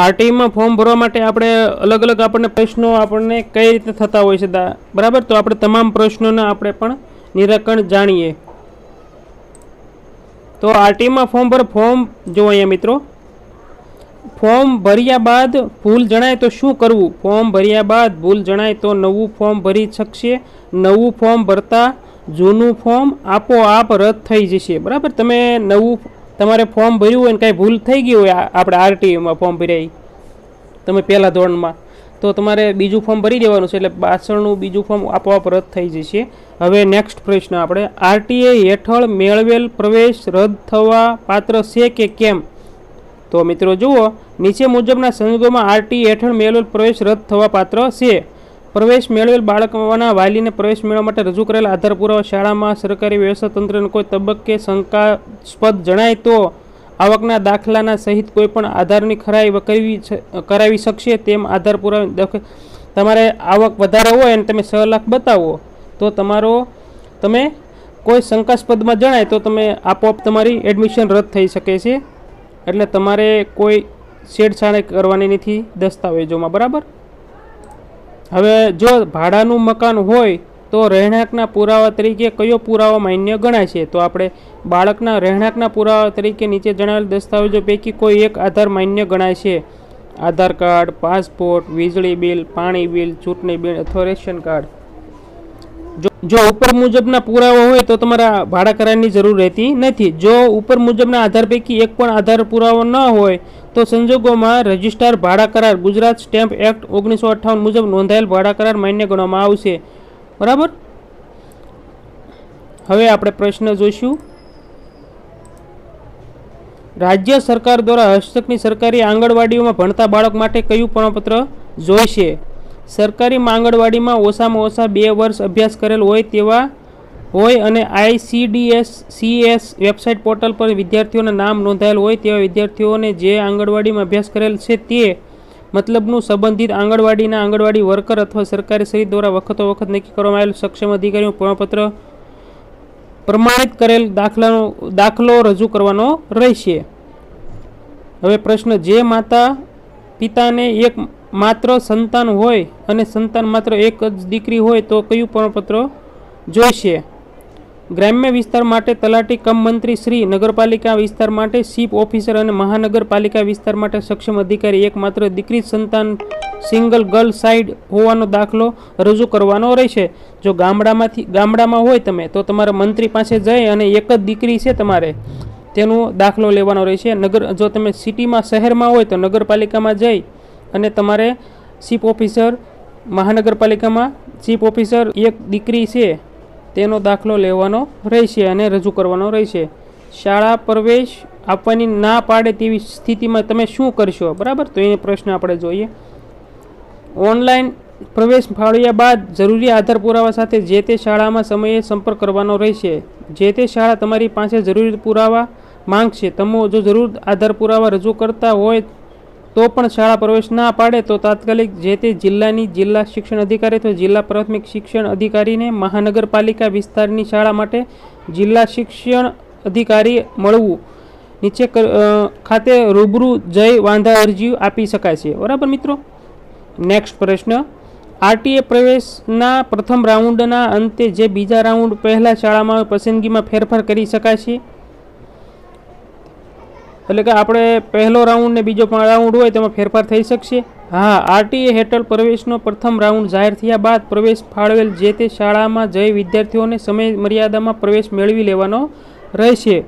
આરટીમાં form ભરવા માટે આપણે અલગ અલગ આપણને પ્રશ્નો આપણને કઈ રીતે થતા હોય છે બરાબર? તો આપણે તમામ પ્રશ્નોના આપણે પણ નિરાકરણ જાણીએ. તો આરટીમાં ફોર્મ ભર, ફોર્મ જો અહીંયા મિત્રો. ફોર્મ ભર્યા બાદ ભૂલ જણાય તો શું કરવું? ફોર્મ ભર્યા બાદ ભૂલ જણાય તો નવું ફોર્મ ભરી શકશે. નવું ફોર્મ ભરતા જૂનું ફોર્મ આપોઆપ રદ થઈ જશે. બરાબર? તમે નવું તમારે ફોર્મ ભર્યું હોય ને કાંઈ ભૂલ થઈ ગઈ હોય આપણે આરટીઓમાં ફોર્મ ભર્યા. તમે પહેલાં ધોરણમાં. તો તમારે બીજું ફોર્મ ભરી દેવાનું છે એટલે પાછળનું બીજું ફોર્મ આપોઆપ રદ થઈ જશે. હવે નેક્સ્ટ પ્રશ્ન આપણે. આરટીએ હેઠળ મેળવેલ પ્રવેશ રદ થવા પાત્ર છે કે કેમ? તો મિત્રો જુઓ, નીચે મુજબના સંજોગોમાં આરટી હેઠળ મેળવેલ પ્રવેશ રદ થવા પાત્ર છે. પ્રવેશ મેળવેલ બાળકોના વાલીને પ્રવેશ મેળવવા માટે રજૂ કરેલ આધાર પુરાવા શાળામાં સરકારી વ્યવસ્થા તંત્રને કોઈ તબક્કે શંકાસ્પદ જણાય તો આવકના દાખલાના સહિત કોઈપણ આધારની ખરાઈ કરવી કરાવી શકશે તેમ આધાર પુરાવા તમારે આવક વધારે હોય અને તમે છ લાખ બતાવો તો તમારો, તમે કોઈ શંકાસ્પદમાં જણાય તો તમે આપોઆપ તમારી એડમિશન રદ થઈ શકે છે. એટલે તમારે કોઈ છેડછાડ કરવાની નથી દસ્તાવેજોમાં, બરાબર? હવે જો ભાડાનું મકાન હોય, તો રહેણાંકના પુરાવા તરીકે કયો પુરાવો માન્ય ગણાય છે? તો આપણે બાળકના રહેણાંકના પુરાવા તરીકે નીચે જણાવેલ દસ્તાવેજો પૈકી કોઈ એક આધાર માન્ય ગણાય છે. આધાર કાર્ડ, પાસપોર્ટ, વીજળી બિલ, પાણી બિલ, ચૂંટણી બિલ અથવા રેશન કાર્ડ. જો- ઉપર મુજબના પુરાવા હોય, તો તમારા ભાડા કરારની જરૂર રહેતી નથી. જો ઉપર મુજબના આધાર પૈકી એક પણ આધાર પુરાવો ન હોય તો સંજોગોમાં રજિસ્ટ્રાર ભાડા કરાર, ગુજરાત સ્ટેમ્પ એક્ટ ઓગણીસો અઠ્ઠાવન મુજબ નોંધાયેલ ભાડા કરાર માન્ય ગણવામાં આવશે. બરાબર? હવે આપણે પ્રશ્ન જોઈશું. રાજ્ય સરકાર દ્વારા હસ્તકની સરકારી આંગણવાડીઓમાં ભણતા બાળક માટે કયું પ્રમાણપત્ર જોઈશે? સરકારી આંગણવાડીમાં ઓછામાં ઓછા બે વર્ષ અભ્યાસ કરેલ હોય તેવા હોય અને આઈસીડીએસ સીએસ વેબસાઇટ પોર્ટલ પર વિદ્યાર્થીઓના નામ નોંધાયેલ હોય તેવા વિદ્યાર્થીઓને જે આંગણવાડીમાં અભ્યાસ કરેલ છે તે મતલબનું સંબંધિત આંગણવાડીના આંગણવાડી વર્કર અથવા સરકારી સહિત દ્વારા વખતો વખત નક્કી કરવામાં આવેલ સક્ષમ અધિકારીનું પ્રમાણપત્ર પ્રમાણિત કરેલ દાખલાનો, દાખલો રજૂ કરવાનો રહેશે. હવે પ્રશ્ન, જે માતા પિતાને એક માત્ર સંતાન હોય અને સંતાન માત્ર એક જ દીકરી હોય તો કયું પ્રમાણપત્ર જોઈશે? ગ્રામ્ય વિસ્તાર માટે તલાટી કમ મંત્રી શ્રી નગરપાલિકા વિસ્તાર માટે ચીફ ઓફિસર અને મહાનગરપાલિકા વિસ્તાર માટે સક્ષમ અધિકારી એકમાત્ર દીકરી સંતાન સિંગલ ગર્લ સાઇડ હોવાનો દાખલો રજૂ કરવાનો રહેશે. જો ગામડામાંથી ગામડામાં હોય તમે, તો તમારા મંત્રી પાસે જઈ અને એક જ દીકરી છે તમારે, તેનો દાખલો લેવાનો રહેશે. નગર જો તમે સિટીમાં શહેરમાં હોય તો નગરપાલિકામાં જઈ અને તમારે ચીફ ઓફિસર, મહાનગરપાલિકામાં ચીફ ઓફિસર એક દીકરી છે. તેનો દાખલો લેવાનો રહેશે અને રજૂ કરવાનો રહેશે. શાળા પ્રવેશ આપવાની ના પાડે તેવી સ્થિતિમાં તમે શું કરશો? બરાબર? તો એ પ્રશ્ન આપણે જોઈએ. ઓનલાઈન પ્રવેશ ફાળવ્યા બાદ જરૂરી આધાર પુરાવા સાથે જે તે શાળામાં સમયે સંપર્ક કરવાનો રહેશે. જે તે શાળા તમારી પાસે જરૂરી પુરાવા માંગશે. તમે જો જરૂર આધાર પુરાવા રજૂ કરતા હોય તો પણ શાળા પ્રવેશ ના પાડે તો તાત્કાલિક જે તે જિલ્લાની જિલ્લા શિક્ષણ અધિકારી અથવા જિલ્લા પ્રાથમિક શિક્ષણ અધિકારીને મહાનગરપાલિકા વિસ્તારની શાળા માટે જિલ્લા શિક્ષણ અધિકારી મળવું. નીચે ખાતે રૂબરૂ જઈ વાંધા અરજી આપી શકાય છે. બરાબર મિત્રો? નેક્સ્ટ પ્રશ્ન. આરટીએ પ્રવેશના પ્રથમ રાઉન્ડના અંતે જે બીજા રાઉન્ડ પહેલાં શાળામાં પસંદગીમાં ફેરફાર કરી શકાય છે? એટલે કે આપણે પહેલો રાઉન્ડ ને બીજો રાઉન્ડ હોય તેમાં ફેરફાર થઈ શકશે. હા આરટીએ હેઠળ પ્રવેશનો પ્રથમ રાઉન્ડ જાહેર થયા બાદ પ્રવેશ ફાળવેલ જે તે શાળામાં જઈ વિદ્યાર્થીઓને સમય મર્યાદામાં પ્રવેશ મેળવી લેવાનો રહેશે.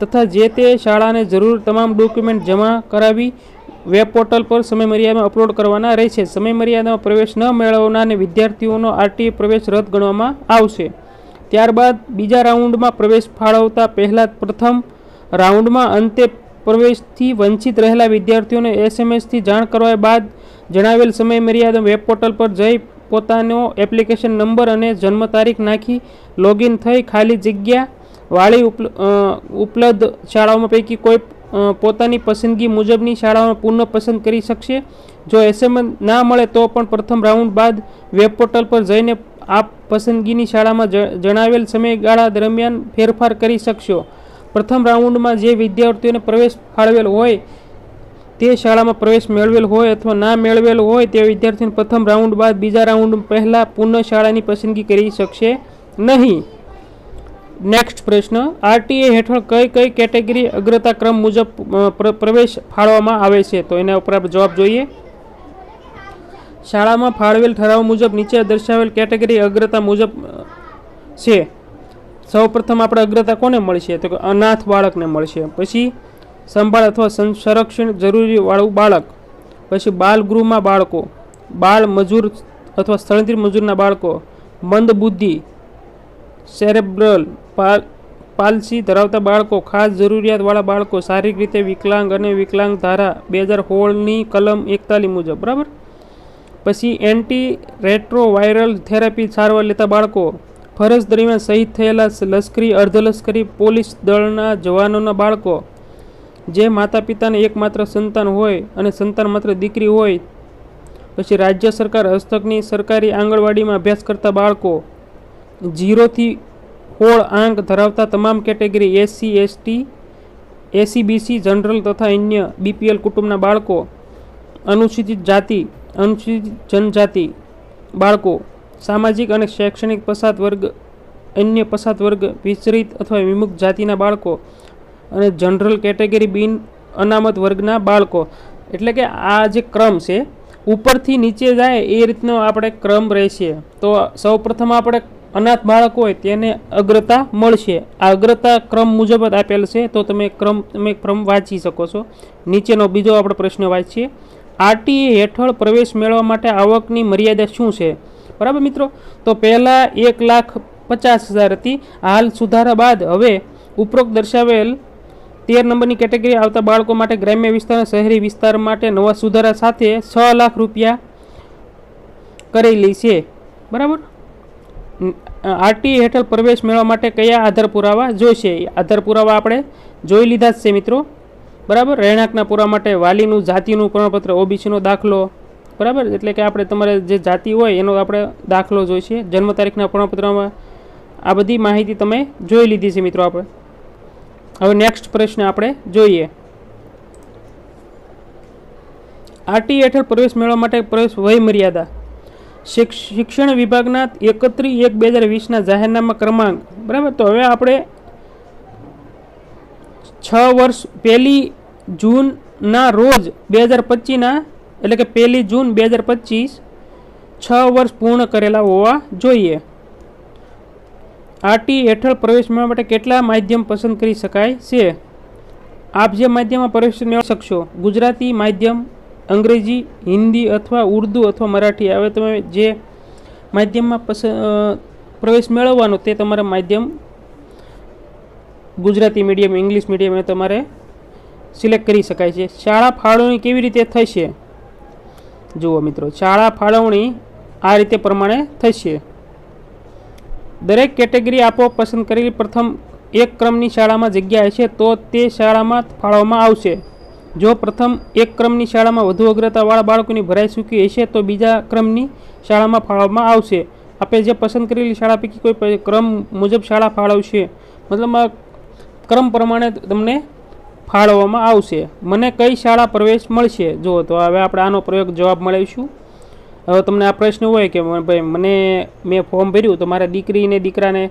તથા જે તે શાળાને જરૂર તમામ ડોક્યુમેન્ટ જમા કરાવી વેબ પોર્ટલ પર સમય મર્યાદામાં અપલોડ કરવાના રહેશે. સમય મર્યાદામાં પ્રવેશ ન મેળવનારને વિદ્યાર્થીઓનો આરટીએ પ્રવેશ રદ ગણવામાં આવશે. ત્યારબાદ બીજા રાઉન્ડમાં પ્રવેશ ફાળવતા પહેલાં પ્રથમ રાઉન્ડમાં અંતે પ્રવેશથી વંચિત રહેલા વિદ્યાર્થીઓને એસએમએસથી જાણ કરવા બાદ જણાવેલ સમય મર્યાદા વેબ પોર્ટલ પર જઈ પોતાનો એપ્લિકેશન નંબર અને જન્મ તારીખ નાખી લોગિન થઈ ખાલી જગ્યા વાળી ઉપલ- ઉપલબ્ધ શાળાઓમાં પૈકી કોઈ પોતાની પસંદગી મુજબની શાળાઓને પુનઃ પસંદ કરી શકશે. જો એસએમએસ ના મળે તો પણ પ્રથમ રાઉન્ડ બાદ વેબ પોર્ટલ પર જઈને આપ પસંદગીની શાળામાં જણાવેલ સમયગાળા દરમિયાન ફેરફાર કરી શકશો. પ્રથમ રાઉન્ડમાં જે વિદ્યાર્થીઓને પ્રવેશ ફાળવેલ હોય, તે શાળામાં પ્રવેશ મેળવેલ હોય અથવા ના મેળવેલ હોય, તે વિદ્યાર્થીને પ્રથમ રાઉન્ડ બાદ બીજા રાઉન્ડ પહેલાં પુનઃ શાળાની પસંદગી કરી શકશે નહીં. નેક્સ્ટ પ્રશ્ન. આરટીએ હેઠળ કઈ કઈ કેટેગરી અગ્રતા ક્રમ મુજબ પ્ર- પ્રવેશ ફાળવામાં આવે છે? તો એના ઉપર આપણે જવાબ જોઈએ. શાળામાં ફાળવેલ ઠરાવ મુજબ નીચે દર્શાવેલ કેટેગરી અગ્રતા મુજબ છે. સૌપ્રથમ આપણે અગ્રતા કોને મળશે? તો કે અનાથ બાળકને મળશે. પછી સંભાળ અથવા સંરક્ષણ જરૂરી વાળું બાળક. પછી બાલગૃહમાં બાળકો. બાળ મજૂર અથવા સ્થળાંતરિત મજૂરના બાળકો. મંદ બુદ્ધિ. સેરેબ્રલ પાલ, પાલસી ધરાવતા બાળકો. ખાસ જરૂરિયાતવાળા બાળકો. શારીરિક રીતે વિકલાંગ અને વિકલાંગ ધારા બે હજાર સોળની કલમ એકતાલીસ મુજબ. બરાબર? પછી એન્ટી રેટ્રોવાયરલ થેરાપી સારવાર લેતા બાળકો. ફરજ દરમિયાન શહીદ થયેલા લશ્કરી, અર્ધલશ્કરી પોલીસ દળના જવાનોના બાળકો, જે માતા પિતાને એકમાત્ર સંતાન હોય અને સંતાન માત્ર દીકરી હોય, પછી રાજ્ય સરકાર હસ્તકની સરકારી આંગણવાડીમાં અભ્યાસ કરતા બાળકો, જીરોથી હોળ આંક ધરાવતા તમામ category SC, ST SEBC general તથા અન્ય બીપીએલ કુટુંબના બાળકો, અનુસૂચિત જાતિ, અનુસૂચિત જનજાતિ બાળકો સામાજિક અને શૈક્ષણિક પછાત વર્ગ, અન્ય પછાત વર્ગ, વિચરિત અથવા વિમુક્ત જાતિના બાળકો અને જનરલ કેટેગરી બિન અનામત વર્ગના બાળકો. એટલે કે આ જે ક્રમ છે, ઉપરથી નીચે જાય એ રીતનો આપણે ક્રમ રહેશે. તો સૌપ્રથમ આપણે અનાથ બાળક હોય તેને અગ્રતા મળશે. આ અગ્રતા ક્રમ મુજબ જ આપેલ છે, તો તમે ક્રમ તમે ક્રમ વાંચી શકો છો. નીચેનો બીજો આપણે પ્રશ્ન વાંચીએ. આરટીએ હેઠળ પ્રવેશ મેળવવા માટે આવકની મર્યાદા શું છે? બરાબર મિત્રો? તો પહેલાં એક લાખ પચાસ હજાર હતી. હાલ સુધારા બાદ હવે ઉપરોક્ત દર્શાવેલ તેર નંબરની કેટેગરી આવતા બાળકો માટે ગ્રામ્ય વિસ્તાર, શહેરી વિસ્તાર માટે નવા સુધારા સાથે છ લાખ રૂપિયા કરેલી છે. બરાબર? આરટી હેઠળ પ્રવેશ મેળવવા માટે કયા આધાર પુરાવા જોઈશે? આધાર પુરાવા આપણે જોઈ લીધા જ છે મિત્રો. બરાબર? રહેણાંકના પુરાવા માટે વાલીનું, જાતિનું પ્રમાણપત્ર, ઓબીસીનો દાખલો બરાબર? એટલે કે આપણે તમારે જે જાતિ હોય એનો આપણે દાખલો જોઈશે જન્મ તારીખના પ્રમાણપત્રમાં આ બધી માહિતી તમે જોઈ લીધી છે મિત્રો આપણે. હવે નેક્સ્ટ પ્રશ્ન આપણે જોઈએ. આરટી હેઠળ પ્રવેશ મેળવવા માટે પ્રવેશ વય મર્યાદા શિક્ષ- શિક્ષણ વિભાગના એકત્રીસ એક બે હજાર વીસના જાહેરનામા ક્રમાંક. બરાબર? તો હવે આપણે છ વર્ષ પહેલી જૂનના રોજ બે હજાર પચીસના એટલે કે પહેલી જૂન બે હજાર પચીસ છ વર્ષ પૂર્ણ કરેલા હોવા જોઈએ. આરટી હેઠળ પ્રવેશ મેળવવા માટે કેટલા માધ્યમ પસંદ કરી શકાય છે? આપ જે માધ્યમમાં પ્રવેશ મેળવી શકશો, ગુજરાતી માધ્યમ, અંગ્રેજી, હિન્દી અથવા ઉર્દુ અથવા મરાઠી, હવે તમે જે માધ્યમમાં પસંદ પ્રવેશ મેળવવાનો તે તમારા માધ્યમ, ગુજરાતી મીડિયમ, ઇંગ્લિશ મીડિયમ એ તમારે સિલેક્ટ કરી શકાય છે. શાળા ફાળવણી કેવી રીતે થશે જુઓ મિત્રો શાળા ફાળવણી આ રીતે પ્રમાણે થશે દરેક કેટેગરી આપો પસંદ કરેલી પ્રથમ એક ક્રમની શાળામાં જગ્યા હશે તો તે શાળામાં ફાળવવામાં આવશે. જો પ્રથમ એક ક્રમની શાળામાં વધુ અગ્રતાવાળા બાળકોની ભરાઈ ચૂકી હશે તો બીજા ક્રમની શાળામાં ફાળવવામાં આવશે. આપણે જે પસંદ કરેલી શાળા પૈકી કોઈ ક્રમ મુજબ શાળા ફાળવશે. મતલબ ક્રમ પ્રમાણે તમને ફાળવવામાં આવશે. મને કઈ શાળા પ્રવેશ મળશે? જુઓ તો હવે આપણે આનો પ્રયોગ જવાબ મેળવીશું. હવે તમને આ પ્રશ્ન હોય કે, ભાઈ, મને, મેં ફોર્મ ભર્યું, તો મારા દીકરીને દીકરાને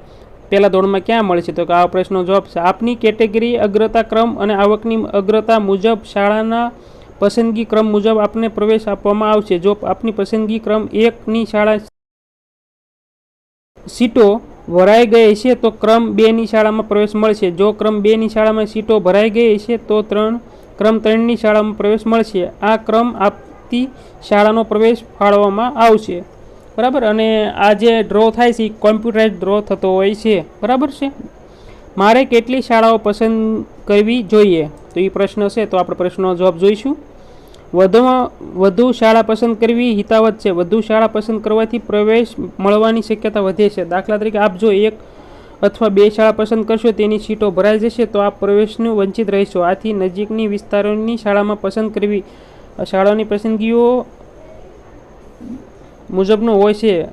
પહેલા ધોરણમાં ક્યાં મળશે? તો કે આ પ્રશ્નનો જવાબ છે. આપની કેટેગરી, અગ્રતા ક્રમ અને આવકની અગ્રતા મુજબ શાળાના પસંદગી ક્રમ મુજબ આપને પ્રવેશ આપવામાં આવશે. જો આપની પસંદગી ક્રમ એકની શાળા સીટો ભરાઈ ગઈ હશે તો ક્રમ બેની શાળામાં પ્રવેશ મળશે. જો ક્રમ બેની શાળામાં સીટો ભરાઈ ગઈ હશે તો ત્રણ, ક્રમ ત્રણની શાળામાં પ્રવેશ મળશે. આ ક્રમ આપતી શાળાનો પ્રવેશ ફાળવવામાં આવશે. બરાબર? અને આ જે ડ્રો થાય છે એ કોમ્પ્યુટરાઇઝ ડ્રો થતો હોય છે. બરાબર છે? મારે કેટલી શાળાઓ પસંદ કરવી જોઈએ? તો એ પ્રશ્ન છે, તો આપણે પ્રશ્નનો જવાબ જોઈશું. વધુમાં વધુ શાળા પસંદ કરવી હિતાવત છે. વધુ શાળા પસંદ કરવાથી પ્રવેશ મળવાની શક્યતા વધે છે. દાખલા તરીકે આપ જો એક અથવા બે શાળા પસંદ કરશો, તેની સીટો ભરાઈ જશે, તો આપ પ્રવેશનું વંચિત રહેશો. આથી નજીકની વિસ્તારોની શાળામાં પસંદ કરવી શાળાઓની પસંદગીઓ મુજબનો હોય છે.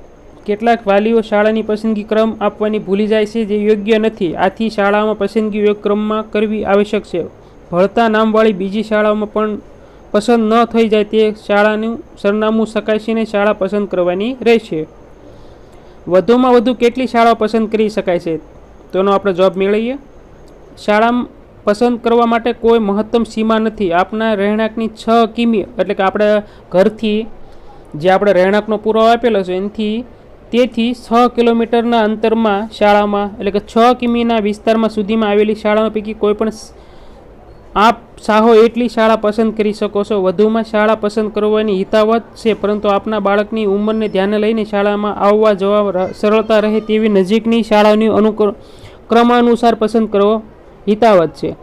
કેટલાક વાલીઓ શાળાની પસંદગી ક્રમ આપવાની ભૂલી જાય છે, જે યોગ્ય નથી. આથી શાળામાં પસંદગી યોગ્ય ક્રમમાં કરવી આવશ્યક છે. ભળતા નામવાળી બીજી શાળાઓમાં પણ પસંદ ન થઈ જાય તે શાળાનું સરનામું શકાશીને શાળા પસંદ કરવાની રહેશે. વધુમાં વધુ કેટલી શાળાઓ પસંદ કરી શકાય છે? તેનો આપણે જવાબ મેળવીએ. શાળા પસંદ કરવા માટે કોઈ મહત્તમ સીમા નથી. આપના રહેણાંકની છ કિમી, એટલે કે આપણે ઘરથી જે આપણે રહેણાંકનો પુરાવો આપેલો છે, એનાથી તેથી છ કિલોમીટરના અંતરમાં શાળામાં, એટલે કે છ કિમીના વિસ્તારમાં સુધીમાં આવેલી શાળાઓ પૈકી કોઈ પણ આપ સાહો એટલી શાળા પસંદ કરી શકો છો. વધુમાં શાળા પસંદ કરવાની હિતાવત છે, પરંતુ આપના બાળકની ઉંમરને ધ્યાને લઈને શાળામાં આવવા જવા સરળતા રહે તેવી નજીકની શાળાની અનુક્ર, ક્રમાનુસાર પસંદ કરવો હિતાવત છે.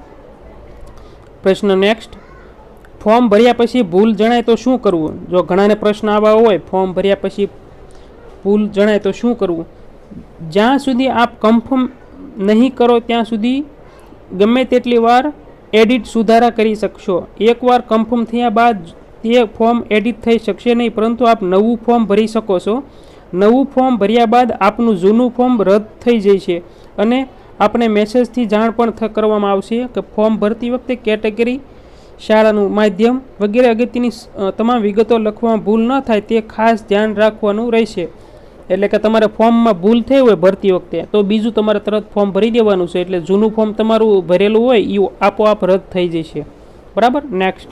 પ્રશ્ન નેક્સ્ટ ફોર્મ ભર્યા પછી ભૂલ જણાય તો શું કરવું? જો ઘણાને પ્રશ્ન આવા હોય, ફોર્મ ભર્યા પછી ભૂલ જણાય તો શું કરવું? જ્યાં સુધી આપ કન્ફર્મ નહીં કરો, ત્યાં સુધી ગમે તેટલી વાર એડિટ સુધારા કરી શકશો. એકવાર કન્ફર્મ થયા બાદ તે ફોર્મ એડિટ થઈ શકશે નહીં, પરંતુ આપ નવું ફોર્મ ભરી શકો છો. નવું ફોર્મ ભર્યા બાદ આપનું જૂનું ફોર્મ રદ થઈ જશે અને આપણે મેસેજથી જાણ પણ કરવામાં આવશે કે ફોર્મ ભરતી વખતે કેટેગરી, શાળાનું માધ્યમ વગેરે અગત્યની તમામ વિગતો લખવામાં ભૂલ ન થાય તે ખાસ ધ્યાન રાખવાનું રહેશે. એટલે કે તમારે ફોર્મમાં ભૂલ થઈ હોય ભરતી વખતે, તો બીજું તમારે તરત ફોર્મ ભરી દેવાનું છે. એટલે જૂનું ફોર્મ તમારું ભરેલું હોય એ આપોઆપ રદ થઈ જશે. બરાબર? નેક્સ્ટ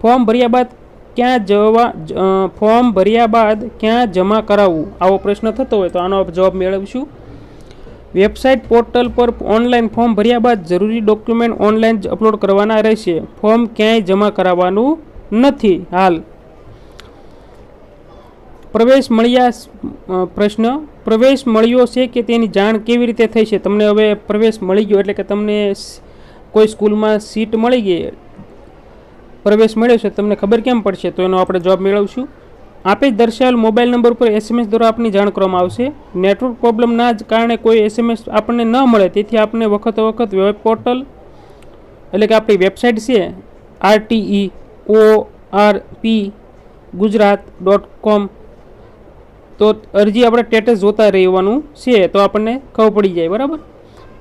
ફોર્મ ભર્યા બાદ ક્યાં જવા ફોર્મ ભર્યા બાદ ક્યાં જમા કરાવવું? આવો પ્રશ્ન થતો હોય તો આનો જવાબ મેળવીશું. વેબસાઇટ પોર્ટલ પર ઓનલાઈન ફોર્મ ભર્યા બાદ જરૂરી ડોક્યુમેન્ટ ઓનલાઈન અપલોડ કરવાના રહેશે. ફોર્મ ક્યાંય જમા કરાવવાનું નથી. હાલ. પ્રવેશ મળ્યા પ્રશ્ન, પ્રવેશ મળ્યો છે કે તેની જાણ કેવી રીતે થઈ છે? તમને હવે પ્રવેશ મળી ગયો એટલે કે તમને કોઈ સ્કૂલમાં સીટ મળી ગઈ, પ્રવેશ મળ્યો છે, તમને ખબર કેમ પડશે? તો એનો આપણે જવાબ મેળવશું. આપે દર્શાવેલ મોબાઈલ નંબર પર એસએમએસ દ્વારા આપની જાણ કરવામાં આવશે. નેટવર્ક પ્રોબ્લેમના જ કારણે કોઈ એસએમએસ આપણને ન મળે, તેથી આપણે વખતો વખત વેબ પોર્ટલ એટલે કે આપણી વેબસાઇટ છે RTE O R P Gujarat dot com તો અરજી આપણે સ્ટેટસ જોતા રહેવાનું છે તો આપણને ખબર પડી જાય, બરાબર?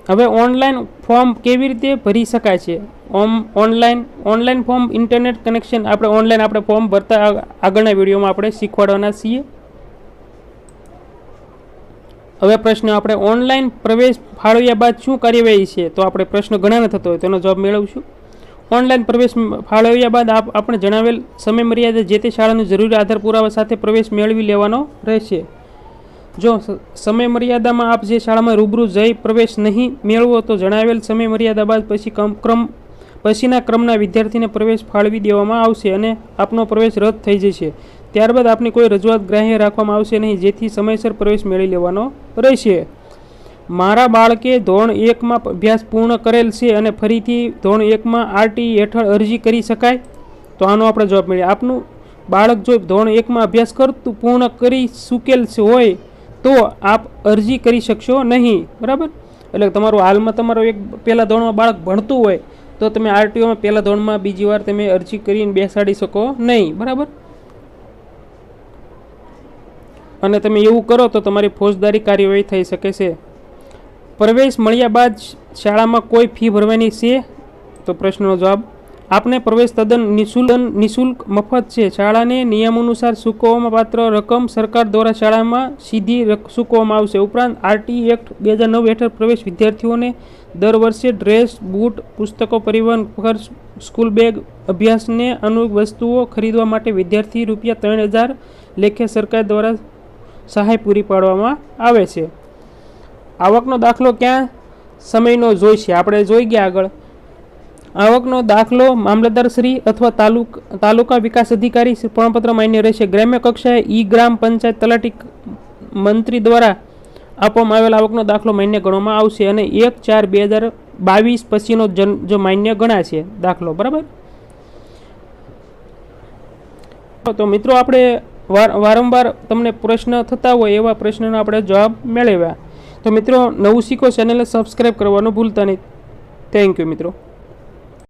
હવે ઓનલાઈન ફોર્મ કેવી રીતે ભરી શકાય છે? ઓમ, online online form, internet connection આપણે ઓનલાઈન આપણે ફોર્મ ભરતા આગળના વિડીયોમાં આપણે શીખવાડવાના છીએ. હવે પ્રશ્ન, આપણે ઓનલાઈન પ્રવેશ ફાળવ્યા બાદ શું કાર્યવાહી છે? તો આપણે પ્રશ્ન ઘણાને થતો હોય, તેનો જવાબ મેળવશું. ઓનલાઈન પ્રવેશ ફાળવ્યા બાદ આપ આપણે જણાવેલ સમય મર્યાદા જે તે શાળાનું જરૂરી આધાર પુરાવા સાથે પ્રવેશ મેળવી લેવાનો રહેશે. જો સમય મર્યાદામાં આપ જે શાળામાં રૂબરૂ જઈ પ્રવેશ નહીં મેળવો તો જણાવેલ સમય મર્યાદા બાદ પછી ક્રમ પછીના ક્રમના વિદ્યાર્થીને પ્રવેશ ફાળવી દેવામાં આવશે અને આપનો પ્રવેશ રદ થઈ જશે. ત્યારબાદ આપની કોઈ રજૂઆત ગ્રાહ્ય રાખવામાં આવશે નહીં, જેથી સમયસર પ્રવેશ મેળવી લેવાનો રહેશે. મારા બાળકે ધોરણ એકમાં અભ્યાસ પૂર્ણ કરેલ છે અને ફરીથી ધોરણ એકમાં આરટી હેઠળ અરજી કરી શકાય? તો આનો આપણે જવાબ મળીએ આપનું બાળક જો ધોરણ એકમાં અભ્યાસ કરતું પૂર્ણ કરી ચૂકેલ હોય, તો આપ અરજી કરી શકશો નહીં. બરાબર? એટલે તમારું હાલમાં તમારું એક પહેલાં ધોરણમાં બાળક ભણતું હોય, તો તમે આરટીઓમાં પહેલાં ધોરણમાં બીજી વાર તમે અરજી કરીને બેસાડી શકો નહીં. બરાબર? અને તમે એવું કરો તો તમારી ફોજદારી કાર્યવાહી થઈ શકે છે. પ્રવેશ મળ્યા બાદ શાળામાં કોઈ ફી ભરવાની છે? તો પ્રશ્નનો જવાબ, આપને પ્રવેશ તદ્દન નિઃશુલ્ક નિઃશુલ્ક મફત છે. શાળાને નિયમાનુસાર ચૂકવવામાં પાત્ર રકમ સરકાર દ્વારા શાળામાં સીધી ચૂકવવામાં આવશે. ઉપરાંત આરટી એક્ટ બે હજાર નવ હેઠળ પ્રવેશ વિદ્યાર્થીઓને દર વર્ષે ડ્રેસ, બૂટ, પુસ્તકો, પરિવહન, ખર્ચ, સ્કૂલ બેગ, અભ્યાસને અનુરૂપ વસ્તુઓ ખરીદવા માટે વિદ્યાર્થી રૂપિયા ત્રણ હજાર લેખે સરકાર દ્વારા સહાય પૂરી પાડવામાં આવે છે. આવકનો દાખલો ક્યાં? સમયનો જોઈશે આપણે જોઈ ગયા આગળ. આવકનો દાખલો મામલતદાર શ્રી અથવા તાલુક, તાલુકા વિકાસ અધિકારી શ્રી પ્રમાણપત્ર માન્ય રહેશે. ગ્રામ્ય કક્ષાએ ઈ ગ્રામ પંચાયત તલાટી મંત્રી દ્વારા આપવામાં આવેલ આવકનો દાખલો માન્ય ગણવામાં આવશે અને એક ચાર બે હજાર બાવીસ પછીનો જન, જો માન્ય ગણાશે દાખલો. બરાબર? તો મિત્રો, આપણે વાર, વારંવાર તમને પ્રશ્ન થતા હોય એવા પ્રશ્નનો આપણે જવાબ મેળવ્યા. તો મિત્રો નવું શીખો ચેનલને સબસ્ક્રાઈબ કરવાનું ભૂલતા નહીં. થેન્ક યુ મિત્રો.